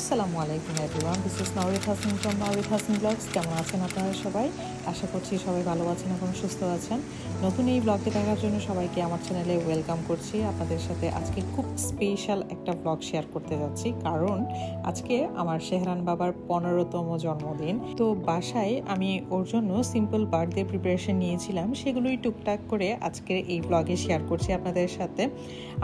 আসসালামু আলাইকুম everyone this is Norit Hasan from Norit Hasan vlogs কেমন আছেন আপনারা সবাই? আশা করছি সবাই ভালো আছেন এবং সুস্থ আছেন। নতুন এই ব্লগটি দেখার জন্য সবাইকে আমার চ্যানেলে ওয়েলকাম করছি। আপনাদের সাথে আজকে খুব স্পেশাল একটা ব্লগ শেয়ার করতে যাচ্ছি। কারণ আজকে আমার শেহরান বাবার পনেরোতম জন্মদিন। তো বাসায় আমি ওর জন্য সিম্পল বার্থডে প্রিপারেশন নিয়েছিলাম। সেগুলোই টুকটাক করে আজকের এই ব্লগে শেয়ার করছি আপনাদের সাথে।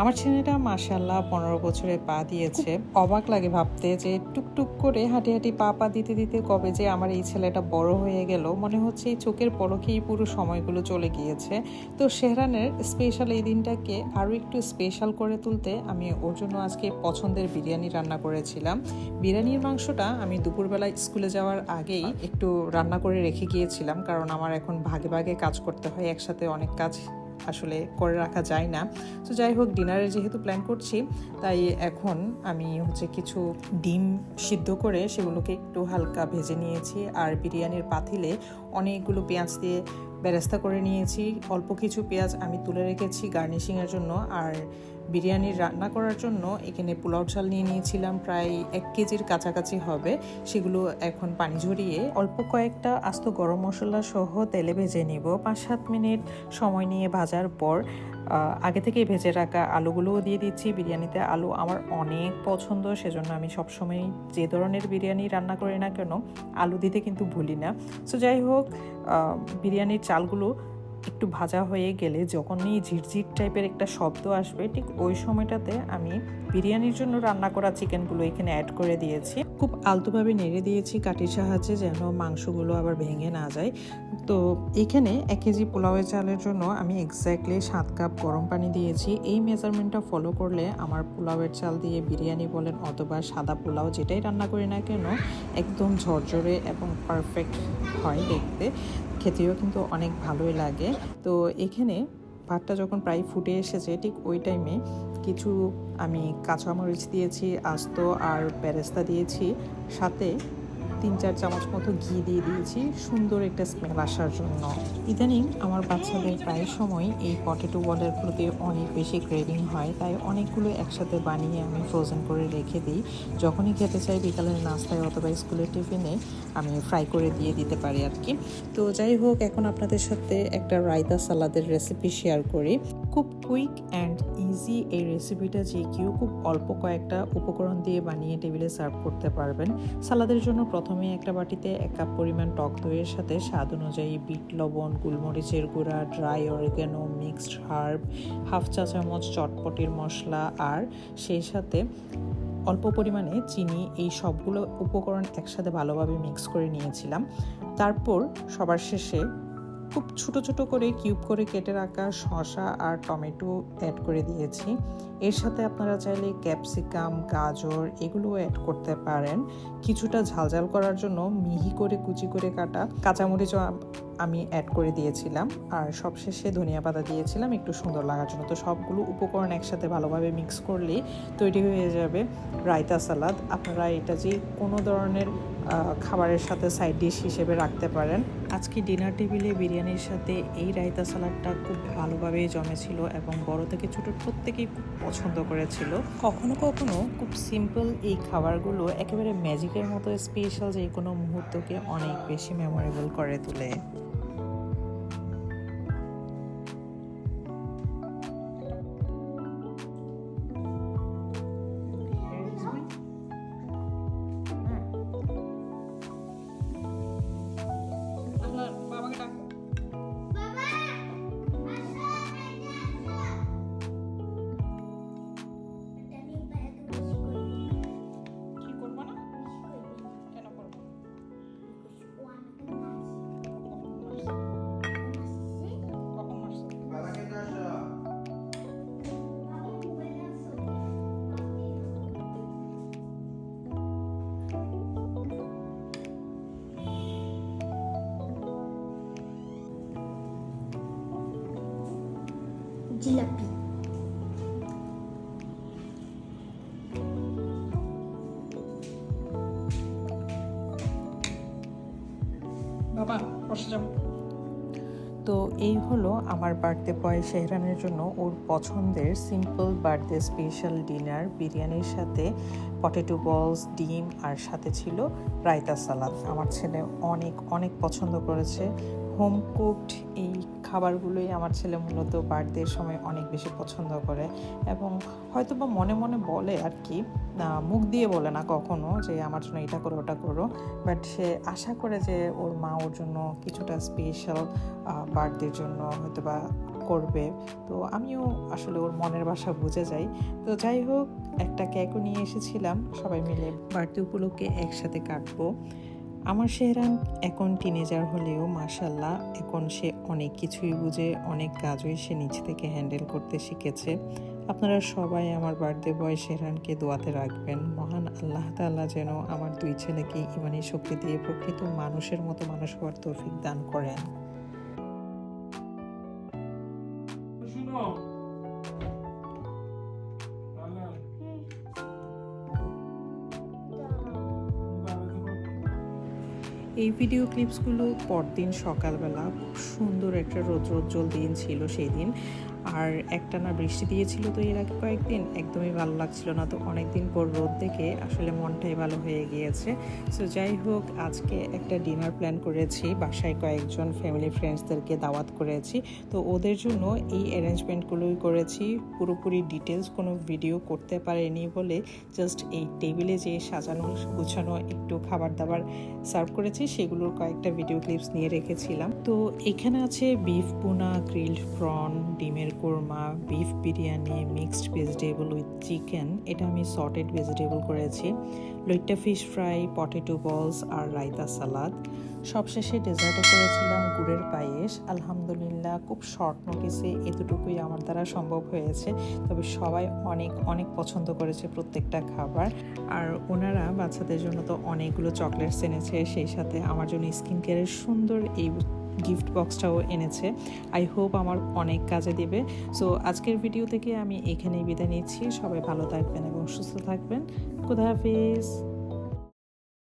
আমার ছেলেটা মাসাল্লাহ পনেরো বছরে পা দিয়েছে। অবাক লাগে ভাবতে যে টুকটুক করে হাঁটি হাঁটি পা পা দিতে দিতে কবে যে আমার এই ছেলেটা বড় হয়ে গেল, মনে হচ্ছে এই চোখের পলকেই পুরো সময়গুলো চলে গিয়েছে। তো শেহরানের স্পেশাল এই দিনটাকে আরও একটু স্পেশাল করে তুলতে আমি ওর জন্য আজকে পছন্দের বিরিয়ানি রান্না করেছিলাম। বিরিয়ানির মাংসটা আমি দুপুরবেলা স্কুলে যাওয়ার আগেই একটু রান্না করে রেখে গিয়েছিলাম, কারণ আমার এখন ভাগে ভাগে কাজ করতে হয়, একসাথে অনেক কাজ আসলে করে রাখা যায় না। তো যাই হোক, ডিনারে যেহেতু প্ল্যান করছি, তাই এখন আমি হচ্ছে কিছু ডিম সিদ্ধ করে সেগুলোকে একটু হালকা ভেজে নিয়েছি। আর বিরিয়ানির পাতিলে অনেকগুলো পেঁয়াজ দিয়ে বেরেস্তা করে নিয়েছি। অল্প কিছু পেঁয়াজ আমি তুলে রেখেছি গার্নিশিংয়ের জন্য। আর বিরিয়ানি রান্না করার জন্য এখানে পোলাও চাল নিয়ে নিয়েছিলাম। প্রায় এক কেজির কাছাকাছি হবে। সেগুলো এখন পানি ঝরিয়ে অল্প কয়েকটা আস্ত গরম মশলা সহ তেলে ভেজে নিব। পাঁচ সাত মিনিট সময় নিয়ে ভাজার পর আগে থেকেই ভেজে রাখা আলুগুলোও দিয়ে দিচ্ছি। বিরিয়ানিতে আলু আমার অনেক পছন্দ, সেজন্য আমি সবসময় যে ধরনের বিরিয়ানি রান্না করি না কেন, আলু দিতে কিন্তু ভুলি না। সো যাই হোক বিরিয়ানির চালগুলো একটু ভাজা হয়ে গেলে যখনই ঝিরঝির টাইপের একটা শব্দ আসবে, ঠিক ওই সময়টাতে আমি বিরিয়ানির জন্য রান্না করা চিকেনগুলো এখানে অ্যাড করে দিয়েছি। খুব আলতোভাবে নেড়ে দিয়েছি কাঠির সাহায্যে যেন মাংসগুলো আবার ভেঙে না যায়। তো এখানে এক কেজি পোলাওয়ের চালের জন্য আমি এক্স্যাক্টলি সাত কাপ গরম পানি দিয়েছি। এই মেজারমেন্টটা ফলো করলে আমার পোলাওয়ের চাল দিয়ে বিরিয়ানি বলেন অথবা সাদা পোলাও যেটাই রান্না করি না কেন, একদম ঝরঝরে এবং পারফেক্ট হয় দেখতে। খেতেও কিন্তু অনেক ভালোই লাগে। তো এখানে ভাতটা যখন প্রায় ফুটে এসেছে, ঠিক ওই টাইমে কিছু আমি কাঁচামরিচ দিয়েছি, আস্ত আর প্যারেস্তা দিয়েছি। সাথে তিন চার চামচ মতো ঘি দিয়ে দিয়েছি। সুন্দর একটা স্মেল আসার জন্য। ইদানিং আমার বাচ্চাদের প্রায় সময় এই পটেটো বলের প্রতি অনেক বেশি ক্রেভিং হয়। তাই অনেকগুলো একসাথে বানিয়ে আমি ফ্রোজেন করে রেখে দিই। যখনই খেতে চাই বিকালের নাস্তায় অথবা স্কুলের টিফিনে আমি ফ্রাই করে দিয়ে দিতে পারি আর কি তো যাই হোক, এখন আপনাদের সাথে একটা রায়তা সালাদের রেসিপি শেয়ার করি। খুব কুইক অ্যান্ড ইজি এই রেসিপিটা যে কেউ খুব অল্প কয়েকটা উপকরণ দিয়ে বানিয়ে টেবিলে সার্ভ করতে পারবেন। সালাদের জন্য প্রথমে একটা বাটিতে এক কাপ পরিমাণ টক দইয়ের সাথে স্বাদ অনুযায়ী বিট, লবণ, গোলমরিচের গুঁড়া dry oregano mixed herb half চা চামচ চটপটির মশলা আর সেই সাথে অল্প পরিমাণে চিনি এই সবগুলো উপকরণ একসাথে ভালোভাবে মিক্স করে নিয়েছিলাম। তারপর সবার শেষে খুব ছোট ছোট করে কিউব করে কেটে রাখা শসা আর টমেটো অ্যাড করে দিয়েছি। এর সাথে আপনারা চাইলে ক্যাপসিকাম, গাজর এগুলোও অ্যাড করতে পারেন। কিছুটা ঝালঝাল করার জন্য মিহি করে কুচি করে কাটা কাঁচামরিচও আমি অ্যাড করে দিয়েছিলাম। আর সবশেষে ধনিয়া পাতা দিয়েছিলাম, একটু সুন্দর লাগার জন্য। তো সবগুলো উপকরণ একসাথে ভালোভাবে মিক্স করলেই তৈরি হয়ে যাবে রায়তা সালাদ। আপনারা এটা যে কোনো ধরনের খাবারের সাথে সাইড ডিশ হিসেবে রাখতে পারেন। আজকে ডিনার টেবিলে বিরিয়ানির সাথে এই রায়তা সালাডটা খুব ভালোভাবে জমেছিল এবং বড় থেকে ছোট প্রত্যেকেই খুব পছন্দ করেছিল। কখনো কখনো খুব সিম্পল এই খাবারগুলো একেবারে ম্যাজিকের মতো স্পেশাল যে কোনো মুহূর্তকে অনেক বেশি মেমোরেবল করে তোলে। জিলাপি বাবা বসে যাও। তো এই হলো আমার বার্থডে বয় শেহরানের জন্য ওর পছন্দের সিম্পল বার্থডে স্পেশাল ডিনার বিরিয়ানির সাথে পটেটো বলস ডিম আর সাথে ছিল রায়তা সালাদ। আমার ছেলে অনেক অনেক পছন্দ করেছে। হোম কুকড এই খাবারগুলোই আমার ছেলে মূলত বার্থডের সময় অনেক বেশি পছন্দ করে এবং হয়তো বা মনে মনে বলে আর কি মুখ দিয়ে বলে না কখনো যে আমার জন্য এটা করো, ওটা করো। বাট সে আশা করে যে ওর মা ওর জন্য কিছুটা স্পেশাল বার্থডের জন্য হয়তো বা করবে। তো আমিও আসলে ওর মনের ভাষা বুঝে যাই। তো যাই হোক, একটা কেকও নিয়ে এসেছিলাম, সবাই মিলে বার্থডে উপলক্ষে একসাথে কাটবো। আমার শেহরান এখন টিনেজার হলেও মাসাল্লাহ এখন সে অনেক কিছুই বুঝে, অনেক কাজই সে নিচে থেকে হ্যান্ডেল করতে শিখেছে। আপনারা সবাই আমার বার্থডে বয় শেহরানকে দোয়াতে রাখবেন। মহান আল্লাহ তাল্লাহ যেন আমার দুই ছেলেকে ইমানি শক্তি দিয়ে প্রকৃত মানুষের মতো মানুষ হওয়ার তৌফিক দান করেন। এই ভিডিও ক্লিপসগুলো পরদিন সকালবেলা খুব সুন্দর একটা রোদ্রোজ্জ্বল দিন ছিল সেই দিন। আর একটানা বৃষ্টি দিয়েছিল তো এর আগে কয়েকদিন, একদমই ভালো লাগছিল না। তো অনেক দিন পর রোদ দেখে আসলে মনটাই ভালো হয়ে গিয়েছে। সো যাই হোক, আজকে একটা ডিনার প্ল্যান করেছি। বাসায় কয়েকজন ফ্যামিলি ফ্রেন্ডসদেরকে দাওয়াত করেছি। তো ওদের জন্য এই অ্যারেঞ্জমেন্টগুলোই করেছি। পুরোপুরি ডিটেলস কোনো ভিডিও করতে পারেনি বলে জাস্ট এই টেবিলে যে সাজানো, গুছানো, একটু খাবার দাবার সার্ভ করেছি, সেগুলোর কয়েকটা ভিডিও ক্লিপস নিয়ে রেখেছিলাম। তো এখানে আছে বিফ পোনা গ্রিলড প্রন ডিমের korma beef biryani mixed vegetable with chicken এটা আমি সর্টেড ভেজিটেবল করেছি। লইট্টা ফিশ ফ্রাই পটেটো বলস আর রায়তা সালাদ। সবশেষে ডেজার্টে করেছিলাম গুড়ের পায়েস। আলহামদুলিল্লাহ, খুব শর্ট নোটিসে এতটুকুই আমার দ্বারা সম্ভব হয়েছে। তবে সবাই অনেক অনেক পছন্দ করেছে প্রত্যেকটা খাবার। আর ওনারা বাচ্চাদের জন্য তো অনেকগুলো চকলেটস এনেছে, সেই সাথে আমার জন্য স্কিন কেয়ারের সুন্দর এই গিফট বক্সটাও এনেছে। আই হোপ আমার অনেক কাজে দেবে। সো আজকের ভিডিও থেকে আমি এখানেই বিদায় নিচ্ছি। সবাই ভালো থাকবেন এবং সুস্থ থাকবেন। খুদা হাফিজ।